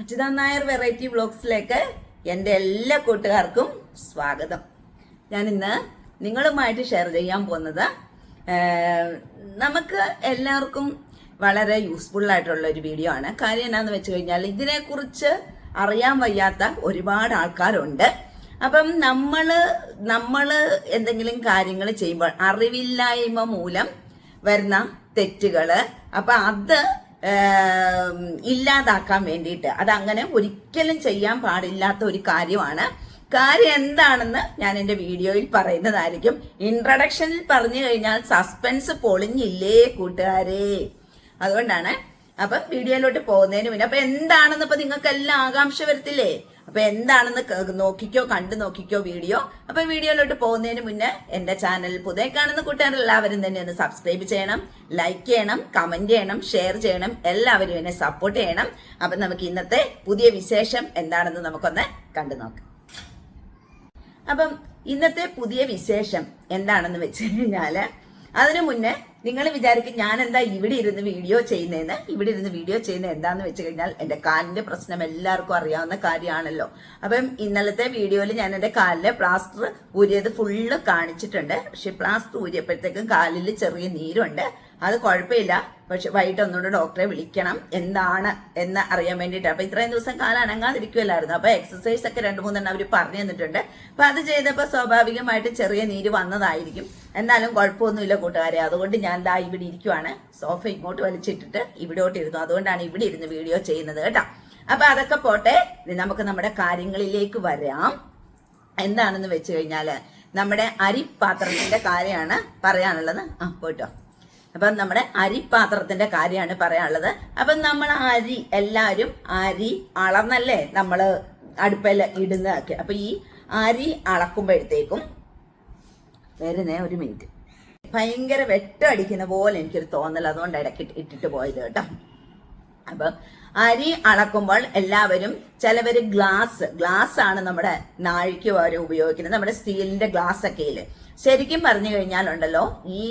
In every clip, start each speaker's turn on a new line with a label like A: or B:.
A: Achyuta Nair variety വ്ളോഗ്സിലേക്ക് എന്റെ എല്ലാ കൂട്ടുകാർക്കും സ്വാഗതം. ഞാൻ ഇന്ന് നിങ്ങളുമായിട്ട് ഷെയർ ചെയ്യാൻ പോകുന്നത് നമുക്ക് എല്ലാവർക്കും വളരെ യൂസ്ഫുൾ ആയിട്ടുള്ള ഒരു വീഡിയോ ആണ്. കാര്യം എന്നാന്ന് വെച്ച് കഴിഞ്ഞാൽ ഇതിനെക്കുറിച്ച് അറിയാൻ വയ്യാത്ത ഒരുപാട് ആൾക്കാരുണ്ട്. അപ്പം നമ്മൾ നമ്മൾ എന്തെങ്കിലും കാര്യങ്ങൾ ചെയ്യുമ്പോൾ അറിവില്ലായ്മ മൂലം വരുന്ന തെറ്റുകൾ അപ്പൊ അത് ഇല്ലാതാക്കാൻ വേണ്ടിയിട്ട്. അതങ്ങനെ ഒരിക്കലും ചെയ്യാൻ പാടില്ലാത്ത ഒരു കാര്യമാണ്. കാര്യം എന്താണെന്ന് ഞാൻ എന്റെ വീഡിയോയിൽ പറയുന്നതായിരിക്കും. ഇൻട്രഡക്ഷനിൽ പറഞ്ഞു കഴിഞ്ഞാൽ സസ്പെൻസ് പൊളിഞ്ഞില്ലേ കൂട്ടുകാരെ? അതുകൊണ്ടാണ്. അപ്പൊ വീഡിയോയിലോട്ട് പോകുന്നതിന് മുന്നേ. അപ്പൊ എന്താണെന്ന് ഇപ്പൊ നിങ്ങൾക്ക് എല്ലാം ആകാംക്ഷ വരത്തില്ലേ? അപ്പൊ എന്താണെന്ന് നോക്കിക്കോ കണ്ടു നോക്കിക്കോ വീഡിയോ. അപ്പൊ വീഡിയോയിലോട്ട് പോകുന്നതിന് മുന്നേ എന്റെ ചാനൽ പുതിയ കാണുന്ന കൂട്ടുകാർ എല്ലാവരും തന്നെ ഒന്ന് സബ്സ്ക്രൈബ് ചെയ്യണം ലൈക്ക് ചെയ്യണം കമന്റ് ചെയ്യണം ഷെയർ ചെയ്യണം എല്ലാവരും എന്നെ സപ്പോർട്ട് ചെയ്യണം. അപ്പൊ നമുക്ക് ഇന്നത്തെ പുതിയ വിശേഷം എന്താണെന്ന് നമുക്കൊന്ന് കണ്ടു നോക്കാം. അപ്പം ഇന്നത്തെ പുതിയ വിശേഷം എന്താണെന്ന് വെച്ച് അതിനു മുന്നേ നിങ്ങൾ വിചാരിക്കും ഞാൻ എന്താ ഇവിടെ ഇരുന്ന് വീഡിയോ ചെയ്യുന്നതെന്ന് ഇവിടെ ഇരുന്ന് വീഡിയോ ചെയ്യുന്നത് എന്താന്ന് വെച്ച് കഴിഞ്ഞാൽ എന്റെ കാലിന്റെ പ്രശ്നം എല്ലാവർക്കും അറിയാവുന്ന കാര്യമാണല്ലോ. അപ്പം ഇന്നലത്തെ വീഡിയോയിൽ ഞാൻ എന്റെ കാലിലെ പ്ലാസ്റ്റർ ഊരിയത് ഫുള്ള് കാണിച്ചിട്ടുണ്ട്. പക്ഷെ പ്ലാസ്റ്റർ ഊരിയപ്പോഴത്തേക്കും കാലിൽ ചെറിയ നീരുണ്ട്. അത് കുഴപ്പമില്ല. പക്ഷെ വൈകിട്ട് ഒന്നുകൂടെ ഡോക്ടറെ വിളിക്കണം. എന്താണ് എന്ന് അറിയാൻ വേണ്ടിയിട്ട്. അപ്പൊ ഇത്രയും ദിവസം കാലം അനങ്ങാതിരിക്കുമല്ലായിരുന്നു അപ്പൊ എക്സസൈസ് ഒക്കെ രണ്ടു മൂന്നെണ്ണം അവർ പറഞ്ഞു തന്നിട്ടുണ്ട്. അപ്പൊ അത് ചെയ്തപ്പോൾ സ്വാഭാവികമായിട്ട് ചെറിയ നീര് വന്നതായിരിക്കും. എന്നാലും കുഴപ്പമൊന്നുമില്ല കൂട്ടുകാരെ. അതുകൊണ്ട് ഞാൻ ദാ ഇവിടെ ഇരിക്കുവാണ്. സോഫ ഇങ്ങോട്ട് വലിച്ചിട്ടിട്ട് ഇവിടോട്ട് ഇരുന്നു. അതുകൊണ്ടാണ് ഇവിടെ ഇരുന്ന് വീഡിയോ ചെയ്യുന്നത് കേട്ടോ. അപ്പൊ അതൊക്കെ പോട്ടെ. നമുക്ക് നമ്മുടെ കാര്യങ്ങളിലേക്ക് വരാം. എന്താണെന്ന് വെച്ച് കഴിഞ്ഞാൽ നമ്മുടെ അരിപ്പാത്രത്തിന്റെ കാര്യമാണ് പറയാനുള്ളത്. ആ പോയിട്ടോ. അപ്പം നമ്മുടെ അരിപാത്രത്തിന്റെ കാര്യമാണ് പറയാനുള്ളത്. അപ്പം നമ്മൾ അരി എല്ലാവരും അരി അളന്നല്ലേ നമ്മൾ അടുപ്പിൽ ഇടുന്നതൊക്കെ അപ്പൊ ഈ അരി അളക്കുമ്പോഴത്തേക്കും വരുന്നേ ഒരു മിനിറ്റ്. ഭയങ്കര വെട്ടം അടിക്കുന്ന പോലെ എനിക്കൊരു തോന്നൽ അതുകൊണ്ട് ഇടയ്ക്ക് ഇട്ടിട്ട് പോയത് കേട്ടോ. അപ്പൊ അരി അളക്കുമ്പോൾ എല്ലാവരും ചിലവര് ഗ്ലാസ് ഗ്ലാസ് ആണ് നമ്മുടെ നാഴിക്ക് വരെ ഉപയോഗിക്കുന്നത്. നമ്മുടെ സ്റ്റീലിന്റെ ഗ്ലാസ് ഒക്കെ ശരിക്കും പറഞ്ഞു കഴിഞ്ഞാലുണ്ടല്ലോ ഈ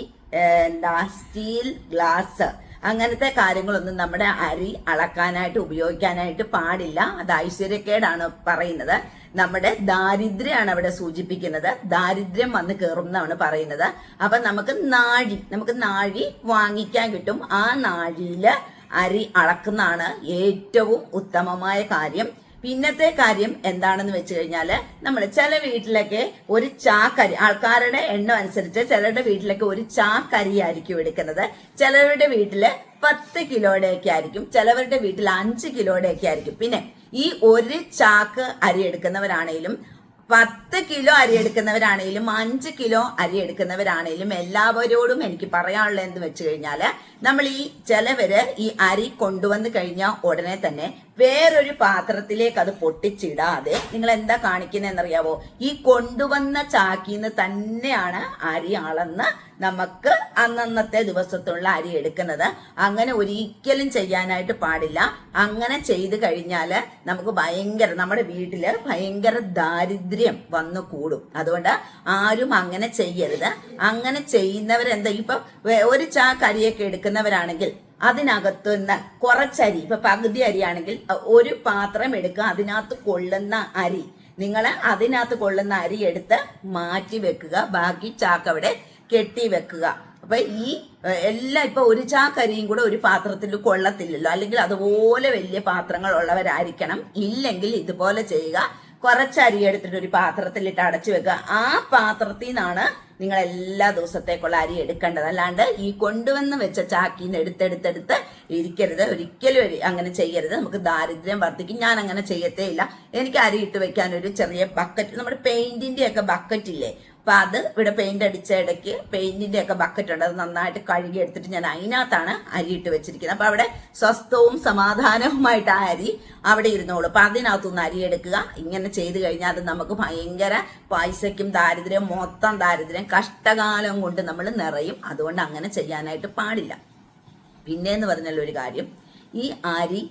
A: എന്താ സ്റ്റീൽ ഗ്ലാസ് അങ്ങനത്തെ കാര്യങ്ങളൊന്നും നമ്മുടെ അരി അളക്കാനായിട്ട് ഉപയോഗിക്കാനായിട്ട് പാടില്ല. അത് ഐശ്വര്യക്കേടാണ് പറയുന്നത്. നമ്മുടെ ദാരിദ്ര്യമാണ് അവിടെ സൂചിപ്പിക്കുന്നത്. ദാരിദ്ര്യം വന്ന് കയറും എന്നാണ് പറയുന്നത്. അപ്പൊ നമുക്ക് നാഴി നമുക്ക് നാഴി വാങ്ങിക്കാൻ കിട്ടും. ആ നാഴിയിൽ അരി അളക്കുന്നതാണ് ഏറ്റവും ഉത്തമമായ കാര്യം. പിന്നത്തെ കാര്യം എന്താണെന്ന് വെച്ച് കഴിഞ്ഞാൽ നമ്മൾ ചില വീട്ടിലൊക്കെ ഒരു ചാക്കരി ആൾക്കാരുടെ എണ്ണം അനുസരിച്ച് ചിലരുടെ വീട്ടിലൊക്കെ ഒരു ചാക്കരി ആയിരിക്കും എടുക്കുന്നത്. ചിലവരുടെ വീട്ടിൽ പത്ത് കിലോയുടെ ഒക്കെ ആയിരിക്കും ചിലവരുടെ വീട്ടിൽ അഞ്ച് കിലോയുടെ ഒക്കെ ആയിരിക്കും. പിന്നെ ഈ ഒരു ചാക്ക് അരി എടുക്കുന്നവരാണെങ്കിലും പത്ത് കിലോ അരി എടുക്കുന്നവരാണെങ്കിലും അഞ്ച് കിലോ അരി എടുക്കുന്നവരാണെങ്കിലും എല്ലാവരോടും എനിക്ക് പറയാനുള്ളത് എന്ന് വെച്ച് കഴിഞ്ഞാൽ നമ്മൾ ഈ ചിലവര് ഈ അരി കൊണ്ടുവന്ന് കഴിഞ്ഞ ഉടനെ തന്നെ വേറൊരു പാത്രത്തിലേക്ക് അത് പൊട്ടിച്ചിടാതെ നിങ്ങൾ എന്താ കാണിക്കുന്നതെന്നറിയാവോ? ഈ കൊണ്ടുവന്ന ചാക്കിന്ന് തന്നെയാണ് അരി അളന്ന് നമുക്ക് അന്നന്നത്തെ ദിവസത്തുള്ള അരി എടുക്കുന്നത്. അങ്ങനെ ഒരിക്കലും ചെയ്യാനായിട്ട് പാടില്ല. അങ്ങനെ ചെയ്തു കഴിഞ്ഞാൽ നമുക്ക് ഭയങ്കര നമ്മുടെ വീട്ടിൽ ഭയങ്കര ദാരിദ്ര്യം വന്നു കൂടും. അതുകൊണ്ട് ആരും അങ്ങനെ ചെയ്യരുത്. അങ്ങനെ ചെയ്യുന്നവരെന്താ ഇപ്പൊ ഒരു ചാക്ക് അരിയൊക്കെ എടുക്കുന്നവരാണെങ്കിൽ അതിനകത്ത് നിന്ന് കുറച്ചരി ഇപ്പൊ പകുതി അരിയാണെങ്കിൽ ഒരു പാത്രം എടുക്കുക അതിനകത്ത് കൊള്ളുന്ന അരി. നിങ്ങൾ അതിനകത്ത് കൊള്ളുന്ന അരി എടുത്ത് മാറ്റി വെക്കുക ബാക്കി ചാക്ക് അവിടെ കെട്ടി വെക്കുക. അപ്പൊ ഈ എല്ലാം ഇപ്പൊ ഒരു ചാക്കരിയും കൂടെ ഒരു പാത്രത്തിൽ കൊള്ളത്തില്ലല്ലോ. അല്ലെങ്കിൽ അതുപോലെ വലിയ പാത്രങ്ങൾ ഉള്ളവരായിരിക്കണം. ഇല്ലെങ്കിൽ ഇതുപോലെ ചെയ്യുക. കുറച്ച് അരി എടുത്തിട്ട് ഒരു പാത്രത്തിലിട്ട് അടച്ചു വെക്കുക. ആ പാത്രത്തിൽ നിന്നാണ് നിങ്ങൾ എല്ലാ ദിവസത്തേക്കുള്ള അരി എടുക്കേണ്ടത്. അല്ലാണ്ട് ഈ കൊണ്ടുവന്ന് വെച്ച ചാക്കിൽ എടുത്തെടുത്തെടുത്ത് ഇരിക്കരുത്. ഒരിക്കലും അങ്ങനെ ചെയ്യരുത്. നമുക്ക് ദാരിദ്ര്യം വർദ്ധിക്കും. ഞാൻ അങ്ങനെ ചെയ്യത്തേ ഇല്ല എനിക്ക് അരി ഇട്ട് വെക്കാൻ ഒരു ചെറിയ ബക്കറ്റ് നമ്മുടെ പെയിന്റിന്റെ ഒക്കെ ബക്കറ്റ് ഇല്ലേ? അപ്പൊ അത് ഇവിടെ പെയിന്റ് അടിച്ച ഇടയ്ക്ക് പെയിന്റിന്റെ ഒക്കെ ബക്കറ്റ് ഉണ്ട്. അത് നന്നായിട്ട് കഴുകി എടുത്തിട്ട് ഞാൻ അതിനകത്താണ് അരി ഇട്ട് വെച്ചിരിക്കുന്നത്. അപ്പൊ അവിടെ സ്വസ്ഥവും സമാധാനവുമായിട്ട് ആ അരി അവിടെ ഇരുന്നോളൂ. അപ്പൊ അതിനകത്തുനിന്ന് അരി എടുക്കുക. ഇങ്ങനെ ചെയ്തു കഴിഞ്ഞാൽ അത് നമുക്ക് ഭയങ്കര പൈസയ്ക്കും ദാരിദ്ര്യം മൊത്തം ദാരിദ്ര്യം കഷ്ടകാലം കൊണ്ട് നമ്മൾ നിറയും. അതുകൊണ്ട് അങ്ങനെ ചെയ്യാനായിട്ട് പാടില്ല. പിന്നെ എന്ന് പറഞ്ഞാൽ ഒരു കാര്യം. ഈ അരി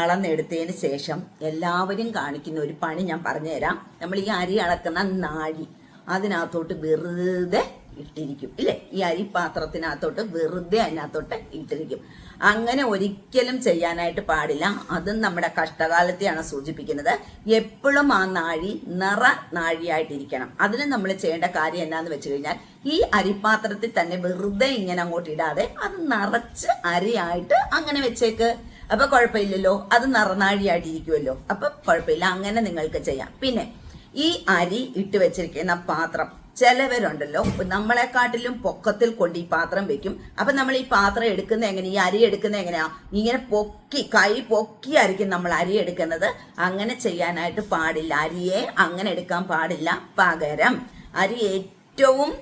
A: അളന്നെടുത്തതിന് ശേഷം എല്ലാവരും കാണിക്കുന്ന ഒരു പണി ഞാൻ പറഞ്ഞുതരാം. നമ്മൾ ഈ അരി അളക്കുന്ന നാഴി. അതിനകത്തോട്ട് വെറുതെ ഇട്ടിരിക്കും ഇല്ലേ? ഈ അരിപാത്രത്തിനകത്തോട്ട് വെറുതെ അതിനകത്തോട്ട് ഇട്ടിരിക്കും. അങ്ങനെ ഒരിക്കലും ചെയ്യാനായിട്ട് പാടില്ല. അതും നമ്മുടെ കഷ്ടകാലത്തെയാണ് സൂചിപ്പിക്കുന്നത്. എപ്പോഴും ആ നാഴി നിറ നാഴിയായിട്ടിരിക്കണം. അതിന് നമ്മൾ ചെയ്യേണ്ട കാര്യം എന്നാന്ന് വെച്ച് കഴിഞ്ഞാൽ ഈ അരിപാത്രത്തിൽ തന്നെ വെറുതെ ഇങ്ങനെ അങ്ങോട്ട് ഇടാതെ അത് നിറച്ച് അരിയായിട്ട് അങ്ങനെ വെച്ചേക്ക്. അപ്പൊ കുഴപ്പമില്ലല്ലോ അത് നിറനാഴിയായിട്ടിരിക്കുമല്ലോ അപ്പൊ കുഴപ്പമില്ല അങ്ങനെ നിങ്ങൾക്ക് ചെയ്യാം. പിന്നെ ഈ അരി ഇട്ട് വെച്ചിരിക്കുന്ന പാത്രം. ചിലവരുണ്ടല്ലോ നമ്മളെക്കാട്ടിലും പൊക്കത്തിൽ കൊണ്ട് ഈ പാത്രം വെക്കും. അപ്പൊ നമ്മൾ ഈ പാത്രം എടുക്കുന്ന എങ്ങനെ ഈ അരി എടുക്കുന്ന എങ്ങനെയാ? ഇങ്ങനെ പൊക്കി കൈ പൊക്കി ആയിരിക്കും നമ്മൾ അരി എടുക്കുന്നത്. അങ്ങനെ ചെയ്യാനായിട്ട് പാടില്ല. അരിയെ അങ്ങനെ എടുക്കാൻ പാടില്ല. പകരം അരി ഏറ്റവും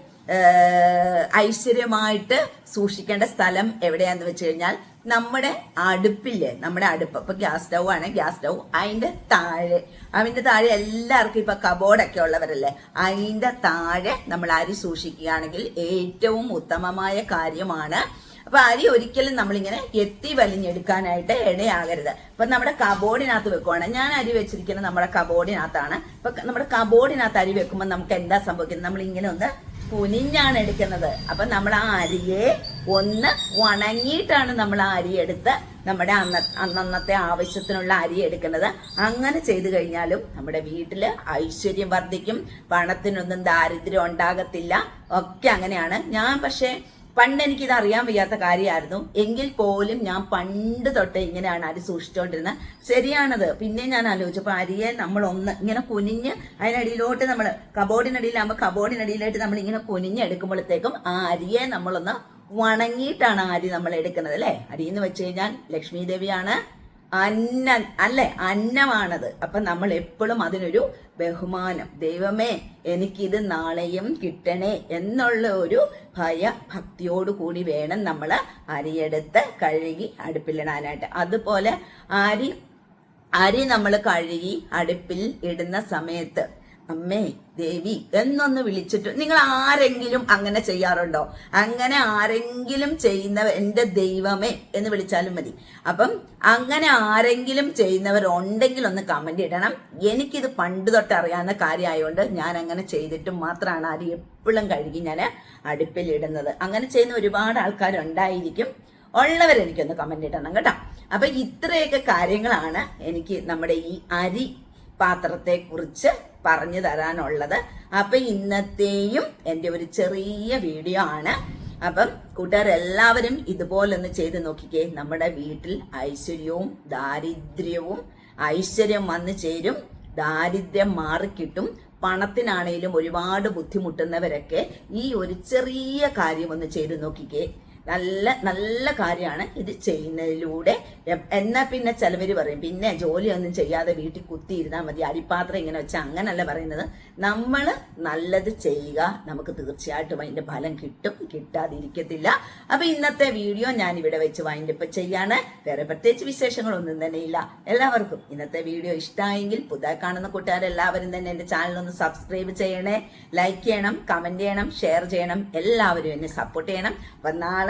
A: ഐശ്വര്യമായിട്ട് സൂക്ഷിക്കേണ്ട സ്ഥലം എവിടെയാന്ന് വെച്ച് കഴിഞ്ഞാൽ നമ്മുടെ അടുപ്പില്ലേ? നമ്മുടെ അടുപ്പ്. ഇപ്പൊ ഗ്യാസ് സ്റ്റൗ ആണ്. ഗ്യാസ് സ്റ്റൗ അതിന്റെ താഴെ. അതിന്റെ താഴെ എല്ലാവർക്കും ഇപ്പൊ കബോർഡൊക്കെ ഉള്ളവരല്ലേ? അതിന്റെ താഴെ നമ്മൾ അരി സൂക്ഷിക്കുകയാണെങ്കിൽ ഏറ്റവും ഉത്തമമായ കാര്യമാണ്. അപ്പൊ അരി ഒരിക്കലും നമ്മളിങ്ങനെ എത്തി വലിഞ്ഞെടുക്കാനായിട്ട് ഇടയാകരുത് ഇപ്പൊ നമ്മുടെ കബോർഡിനകത്ത് വെക്കുവാണ്. ഞാൻ അരി വെച്ചിരിക്കുന്നത് നമ്മുടെ കബോർഡിനകത്താണ് ഇപ്പൊ നമ്മുടെ കബോർഡിനകത്ത് അരി വെക്കുമ്പോൾ നമുക്ക് എന്താ സംഭവിക്കുന്നത്? നമ്മൾ ഇങ്ങനെ ഒന്ന് കുനിഞ്ഞാണ് എടുക്കുന്നത്. അപ്പൊ നമ്മൾ ആ അരിയെ ഒന്ന് ഉണങ്ങിയിട്ടാണ് നമ്മൾ അരിയെടുത്ത് നമ്മുടെ അന്ന അന്നന്നത്തെ ആവശ്യത്തിനുള്ള അരി എടുക്കുന്നത്. അങ്ങനെ ചെയ്തു കഴിഞ്ഞാലും നമ്മുടെ വീട്ടിൽ ഐശ്വര്യം വർദ്ധിക്കും. പണത്തിനൊന്നും ദാരിദ്ര്യം ഉണ്ടാകത്തില്ല. ഒക്കെ അങ്ങനെയാണ്. ഞാൻ പക്ഷേ പണ്ട് എനിക്കിത് അറിയാൻ വയ്യാത്ത കാര്യമായിരുന്നു. എങ്കിൽ പോലും ഞാൻ പണ്ട് തൊട്ടേ ഇങ്ങനെയാണ് അരി സൂക്ഷിച്ചുകൊണ്ടിരുന്നത് ശരിയാണത്. പിന്നെ ഞാൻ ആലോചിച്ചപ്പോൾ അരിയെ നമ്മൾ ഒന്ന് ഇങ്ങനെ കുനിഞ്ഞ് അതിനടിയിലോട്ട് നമ്മൾ കബോർഡിനടിയിലാകുമ്പോൾ കബോർഡിനടിയിലായിട്ട് നമ്മൾ ഇങ്ങനെ കുനിഞ്ഞെടുക്കുമ്പോഴത്തേക്കും ആ അരിയെ നമ്മളൊന്ന് വണങ്ങിയിട്ടാണ് ആര് നമ്മൾ എടുക്കുന്നത് അല്ലേ? അരി എന്ന് വെച്ച് കഴിഞ്ഞാൽ ലക്ഷ്മി ദേവിയാണ് അന്ന അല്ലെ? അന്നമാണത്. അപ്പൊ നമ്മൾ എപ്പോഴും അതിനൊരു ബഹുമാനം. ദൈവമേ എനിക്കിത് നാളെയും കിട്ടണേ എന്നുള്ള ഒരു ഭയ ഭക്തിയോട് കൂടി വേണം നമ്മൾ അരിയെടുത്ത് കഴുകി അടുപ്പിലിടാനായിട്ട്. അതുപോലെ അരി അരി നമ്മൾ കഴുകി അടുപ്പിൽ ഇടുന്ന സമയത്ത് അമ്മേ ദേവി എന്നൊന്ന് വിളിച്ചിട്ട് നിങ്ങൾ ആരെങ്കിലും അങ്ങനെ ചെയ്യാറുണ്ടോ? അങ്ങനെ ആരെങ്കിലും ചെയ്യുന്ന എന്റെ ദൈവമേ എന്ന് വിളിച്ചാലും മതി. അപ്പം അങ്ങനെ ആരെങ്കിലും ചെയ്യുന്നവർ ഉണ്ടെങ്കിൽ ഒന്ന് കമന്റ് ഇടണം. എനിക്കിത് പണ്ട് തൊട്ട് അറിയാവുന്ന കാര്യമായതുകൊണ്ട് ഞാൻ അങ്ങനെ ചെയ്തിട്ട് മാത്രമാണ് അരി എപ്പോഴും കഴുകി ഞാൻ അടുപ്പിലിടുന്നത് അങ്ങനെ ചെയ്യുന്ന ഒരുപാട് ആൾക്കാരുണ്ടായിരിക്കും. ഉള്ളവർ എനിക്കൊന്ന് കമന്റ് ഇടണം കേട്ടോ. അപ്പൊ ഇത്രയൊക്കെ കാര്യങ്ങളാണ് എനിക്ക് നമ്മുടെ ഈ അരി പാത്രത്തെ കുറിച്ച് പറഞ്ഞു തരാനുള്ളത്. അപ്പൊ ഇന്നത്തെയും എന്റെ ഒരു ചെറിയ വീഡിയോ ആണ്. അപ്പം കൂട്ടുകാരെല്ലാവരും ഇതുപോലൊന്ന് ചെയ്ത് നോക്കിക്കേ. നമ്മുടെ വീട്ടിൽ ഐശ്വര്യവും ദാരിദ്ര്യവും ഐശ്വര്യം വന്നു ചേരും. ദാരിദ്ര്യം മാറിക്കിട്ടും. പണത്തിനാണേലും ഒരുപാട് ബുദ്ധിമുട്ടുന്നവരൊക്കെ ഈ ഒരു ചെറിയ കാര്യം ഒന്ന് ചെയ്ത് നോക്കിക്കേ. നല്ല നല്ല കാര്യമാണ് ഇത് ചെയ്യുന്നതിലൂടെ. എന്നാൽ എന്നാ പിന്നെ ചിലവർ പറയും. പിന്നെ ജോലിയൊന്നും ചെയ്യാതെ വീട്ടിൽ കുത്തിയിരുന്നാൽ മതി. അരിപ്പാത്രം ഇങ്ങനെ വെച്ചാൽ അങ്ങനല്ല പറയുന്നത്. നമ്മൾ നല്ലത് ചെയ്യുക. നമുക്ക് തീർച്ചയായിട്ടും അതിന്റെ ഫലം കിട്ടും. കിട്ടാതിരിക്കത്തില്ല. അപ്പൊ ഇന്നത്തെ വീഡിയോ ഞാൻ ഇവിടെ വെച്ച് വൈൻഡപ്പ് ചെയ്യാണ്. വേറെ പ്രത്യേകിച്ച് വിശേഷങ്ങളൊന്നും തന്നെ ഇല്ല. എല്ലാവർക്കും ഇന്നത്തെ വീഡിയോ ഇഷ്ടമായെങ്കിൽ പുതിയ കാണുന്ന കൂട്ടുകാരെല്ലാവരും തന്നെ എന്റെ ചാനലൊന്ന് സബ്സ്ക്രൈബ് ചെയ്യണേ. ലൈക്ക് ചെയ്യണം കമന്റ് ചെയ്യണം ഷെയർ ചെയ്യണം. എല്ലാവരും എന്നെ സപ്പോർട്ട് ചെയ്യണം. അപ്പം നാളെ